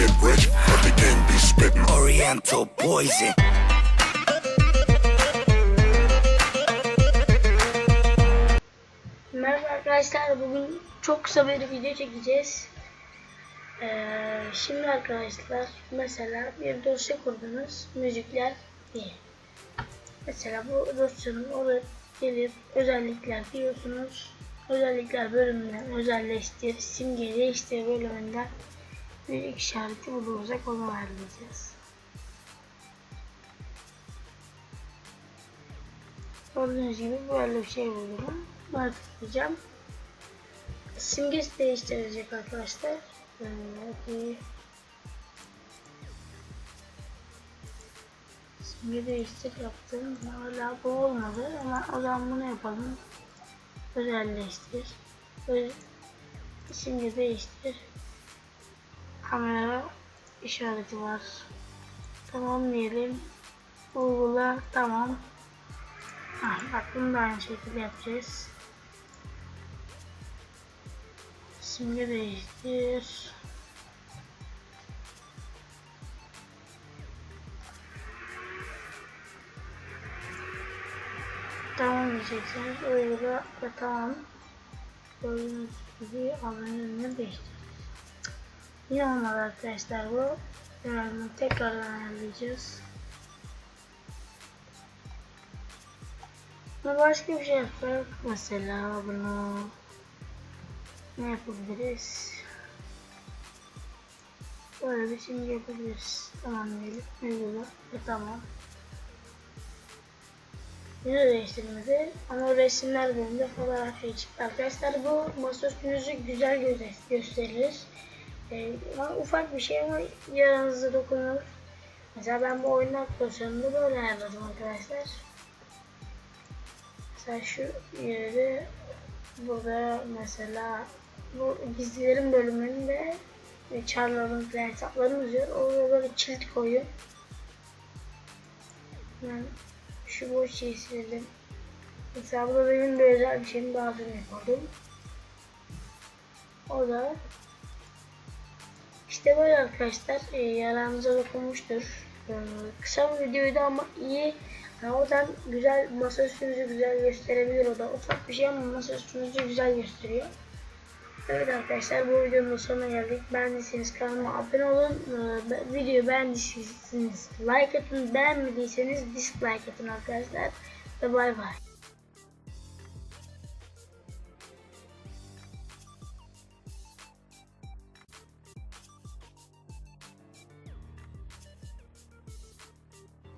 get rich, but the be spittin'. Oriental poison. Merhaba arkadaşlar bugün çok kısa bir video çekeceğiz. Ee, şimdi arkadaşlar mesela bir dosya kurdunuz müzikler diye. Mesela bu dosyanın oraya gelip özellikler diyorsunuz. Özellikler bölümünden özelleştir, simge değiştir bölümünden müzik işareti bulunacak onu ayarlayacağız. Gördüğünüz gibi böyle bir şey buldum. Bunu tıklayacağım. Simgesi değiştirecek arkadaşlar. Hadi. Simge değiştir yaptım. Hala bu olmadı ama o zaman bunu yapalım. Özelleştir. Öz simge değiştir. Kamera işareti var. Tamam diyelim. Uygula tamam. Ah, bak bunu da aynı şekilde yapacağız. Simge değiştir. Tamam diyeceksiniz. Uygula ve tamam. Gördüğünüz gibi abonelerine değiştir. Yine olmadı arkadaşlar bu. Bunu tekrardan ayarlayacağız. Ama başka bir şey yapsak mesela bunu ne yapabiliriz? Böyle bir simge yapabiliriz. Tamam diyelim. Uygula ve tamam. Yine değiştirmedi ama resimler bölümünde fotoğraf şey çıktı. Arkadaşlar bu masaüstünüzü güzel gösterir. Ama ufak bir şey ama yaranızı dokunur. Mesela ben bu oyunlar pozisyonunda böyle ayarladım arkadaşlar. Mesela şu yeri burada mesela bu gizlilerin bölümünde çarların falan hesaplarını yazıyor. Orada böyle çift koyuyor. Ben şu boş şeyi sildim. Mesela burada benim bir özel bir şeyim daha yapalım. O da işte böyle arkadaşlar e, yaranıza dokunmuştur. E, kısa bir videoydu ama iyi. Yani o da güzel masa üstünüzü güzel gösterebilir o da. Ufak bir şey ama masa üstünüzü güzel gösteriyor. Evet arkadaşlar bu videonun sonuna geldik. Beğendiyseniz kanalıma abone olun. Ee, videoyu beğendiyseniz like atın. Beğenmediyseniz dislike atın arkadaşlar. Ve bay bay.